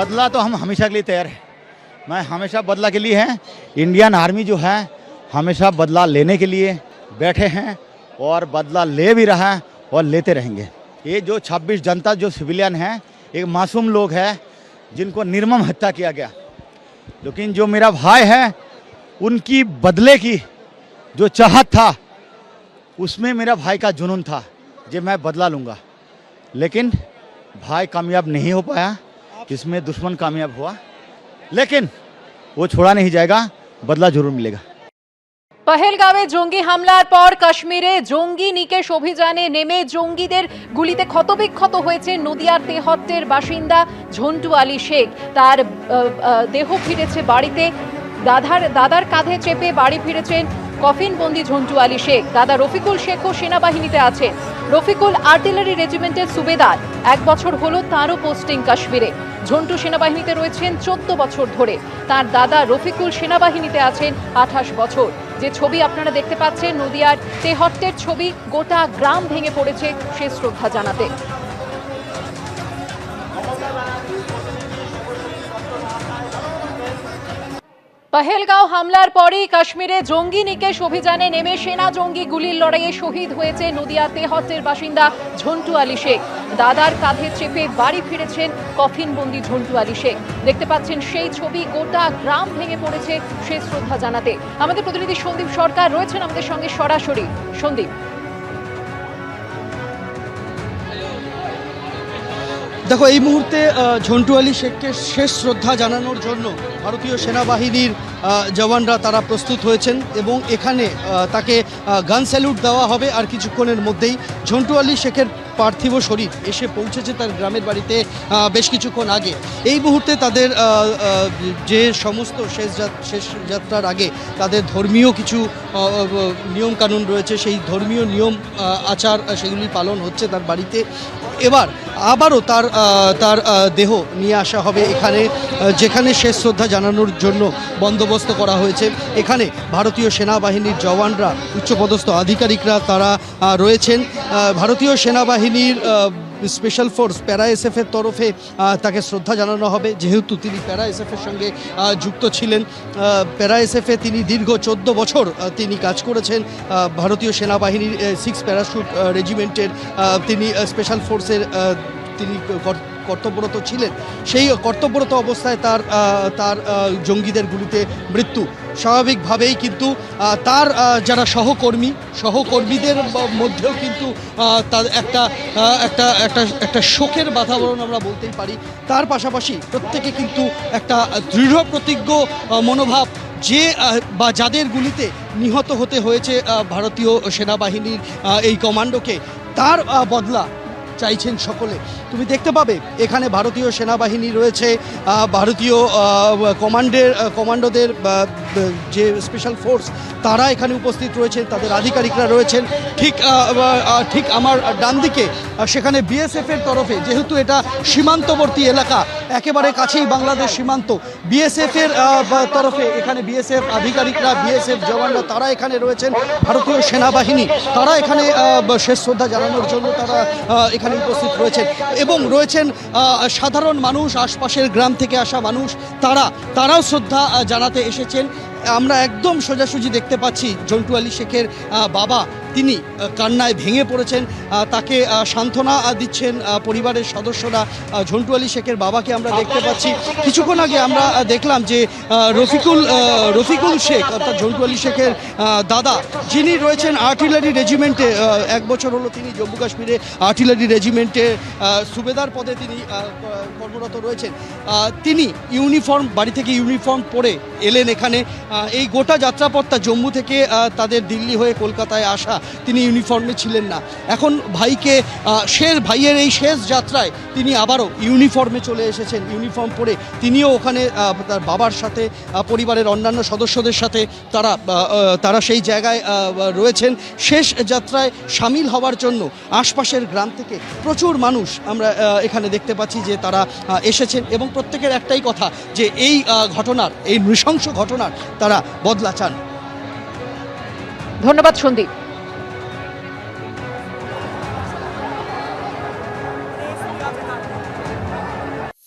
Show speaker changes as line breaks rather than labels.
बदला तो हम हमेशा के लिए तैयार हैं। मैं हमेशा बदला के लिए हैं। इंडियन आर्मी जो है, हमेशा बदला लेने के लिए बैठे हैं और बदला ले भी रहा है और लेते रहेंगे। ये जो 26 जनता, जो सिविलियन हैं, एक मासूम लोग हैं जिनको निर्मम हत्या किया गया। लेकिन जो मेरा भाई है, उनकी बदले की जो चाहत था, उसमें मेरा भाई का जुनून था, जो मैं बदला लूँगा। लेकिन भाई कामयाब नहीं हो पाया। इसमें दुश्मन कामयाब हुआ लेकिन वो छोड़ा नहीं जाएगा बदला जरूर मिलेगा
পহেলগাঁওয়ে জঙ্গি হামলার পর কাশ্মীরে জঙ্গি নিকেশ অভিযানে নেমে জঙ্গিদের গুলিতে ক্ষতবিক্ষত হয়েছে নদিয়ার তেহট্টের বাসিন্দা ঝন্টু আলী শেখ তার আহ, আহ, দেহ ফিরেছে বাড়িতে দাদার দাদার কাঁধে চেপে বাড়ি ফিরেছেন কফিনবন্দি ঝন্টু আলী শেখ, দাদা রফিকুল শেখও সেনাবাহিনীতে আছেন রফিকুল আর্টিলারি রেজিমেন্টের সুবেদার, এক বছর হলো তারও পোস্টিং কাশ্মীরে। ঝন্টু সেনাবাহিনীতে রয়েছেন চোদ্দ বছর ধরে। তার দাদা রফিকুল সেনাবাহিনীতে আছেন আঠাশ বছর। যে ছবি আপনারা দেখতে পাচ্ছেন, নদিয়ার তেহট্টের ছবি, গোটা গ্রাম ভেঙে পড়েছে, সে শ্রদ্ধা জানাতে। পহেলগাঁও হামলার পরেই কাশ্মীরে জঙ্গি নিকেশ অভিযানে নেমে সেনা জঙ্গি গুলির লড়াইয়ে শহীদ হয়েছে নদিয়া তেহট্টের বাসিন্দা ঝন্টু আলী শেখ। দাদার কাঁধে চেপে বাড়ি ফিরেছেন কফিনবন্দি ঝন্টু আলী শেখ। দেখতে পাচ্ছেন সেই ছবি, গোটা গ্রাম ভেঙে পড়েছে সে শ্রদ্ধা জানাতে। আমাদের প্রতিনিধি সন্দীপ সরকার রয়েছেন আমাদের সঙ্গে সরাসরি। সন্দীপ।
দেখো, এই মুহূর্তে ঝন্টু আলী শেখকে শেষ শ্রদ্ধা জানানোর জন্য ভারতীয় সেনাবাহিনীর জওয়ানরা তারা প্রস্তুত হয়েছেন এবং এখানে তাকে গান স্যালুট দেওয়া হবে আর কিছুক্ষণের মধ্যেই। ঝন্টু আলী শেখের পার্থিব শরীর এসে পৌঁছেছে তার গ্রামের বাড়িতে বেশ কিছুক্ষণ আগে। এই মুহূর্তে তাদের যে সমস্ত শেষ শেষ যাত্রার আগে তাদের ধর্মীয় কিছু নিয়ম কানুন রয়েছে, সেই ধর্মীয় নিয়ম আচার সেগুলি পালন হচ্ছে তার বাড়িতে। এবার আবারও তার তার দেহ নিয়ে আসা হবে এখানে যেখানে শেষ শ্রদ্ধা জানানোর জন্য বন্দোবস্ত করা হয়েছে। এখানে ভারতীয় সেনাবাহিনীর জওয়ানরা, উচ্চপদস্থ আধিকারিকরা তারা রয়েছেন। ভারতীয় সেনাবাহিনীর স্পেশাল ফোর্স প্যারা এসএফের তরফে তাকে শ্রদ্ধা জানানো হবে। যেহেতু তিনি প্যারা এসএফের সঙ্গে যুক্ত ছিলেন প্যারা এসএফে তিনি দীর্ঘ চোদ্দ বছর তিনি কাজ করেছেন ভারতীয় সেনাবাহিনীর সিক্স প্যারাশুট রেজিমেন্টের তিনি স্পেশাল ফোর্সের তিনি কর্তব্যরত ছিলেন। সেই কর্তব্যরত অবস্থায় তার তার জঙ্গিদের গুলিতে মৃত্যু। স্বাভাবিকভাবেই কিন্তু তার যারা সহকর্মী, সহকর্মীদের মধ্যেও কিন্তু তার একটা একটা একটা একটা শোকের বাতাবরণ আমরা বলতেই পারি। তার পাশাপাশি প্রত্যেকে কিন্তু একটা দৃঢ় প্রতিজ্ঞ মনোভাব যে বা যাদের গুলিতে নিহত হতে হয়েছে ভারতীয় সেনাবাহিনীর এই কমান্ডোকে। তার বদলা চাইছেন সকলে। তুমি দেখতে পাবে এখানে ভারতীয় সেনাবাহিনী রয়েছে ভারতীয় কমান্ডের কমান্ডোদের যে স্পেশাল ফোর্স তারা এখানে উপস্থিত রয়েছেন তাদের আধিকারিকরা রয়েছেন। ঠিক ঠিক আমার ডান দিকে সেখানে বিএসএফের তরফে যেহেতু এটা সীমান্তবর্তী এলাকা একেবারে কাছেই বাংলাদেশ সীমান্ত বিএসএফ এর আহ, বা- তরফে এখানে বিএসএফ আধিকারিকরা বিএসএফ জওয়ানরা তারা এখানে রয়েছেন ভারতীয় সেনাবাহিনী। তারা এখানে শেষ শ্রদ্ধা জানানোর জন্য তারা আহ, এখানে উপস্থিত রয়েছেন এবং রয়েছেন সাধারণ মানুষ, আশপাশের গ্রাম থেকে আসা মানুষ, তারা, তারাও শ্রদ্ধা জানাতে এসেছেন। আমরা একদম সোজাসুজি দেখতে পাচ্ছি জন্টু আলী শেখের বাবা তিনি কান্নায় ভেঙে পড়েছেন তাকে সান্ত্বনা দিচ্ছেন পরিবারের সদস্যরা ঝন্টু আলী শেখের বাবাকে আমরা দেখতে পাচ্ছি। কিছুক্ষণ আগে আমরা দেখলাম যে রফিকুল রফিকুল শেখ, অর্থাৎ ঝন্টু আলী শেখের দাদা, যিনি রয়েছেন আর্টিলারি রেজিমেন্টে এক বছর হলো তিনি জম্মু কাশ্মীরে আর্টিলারি রেজিমেন্টে সুবেদার পদে তিনি কর্মরত রয়েছেন। তিনি ইউনিফর্ম, বাড়ি থেকে ইউনিফর্ম পরে এলেন এখানে। এই গোটা যাত্রাপথটা জম্মু থেকে তাদের দিল্লি হয়ে কলকাতায় আসা তিনি ইউনিফর্মে ছিলেন না। এখন ভাইকে শেষ, ভাইয়ের এই শেষ যাত্রায় তিনি আবারও ইউনিফর্মে চলে এসেছেন ইউনিফর্ম পরে। তিনিও ওখানে তার বাবার সাথে পরিবারের অন্যান্য সদস্যদের সাথে তারা তারা সেই জায়গায় রয়েছেন। শেষ যাত্রায় সামিল হওয়ার জন্য আশপাশের গ্রাম থেকে প্রচুর মানুষ আমরা এখানে দেখতে পাচ্ছি যে তারা এসেছেন এবং প্রত্যেকের একটাই কথা যে এই ঘটনার, এই নৃশংস ঘটনার তারা বদলা চান।
ধন্যবাদ সন্দীপ।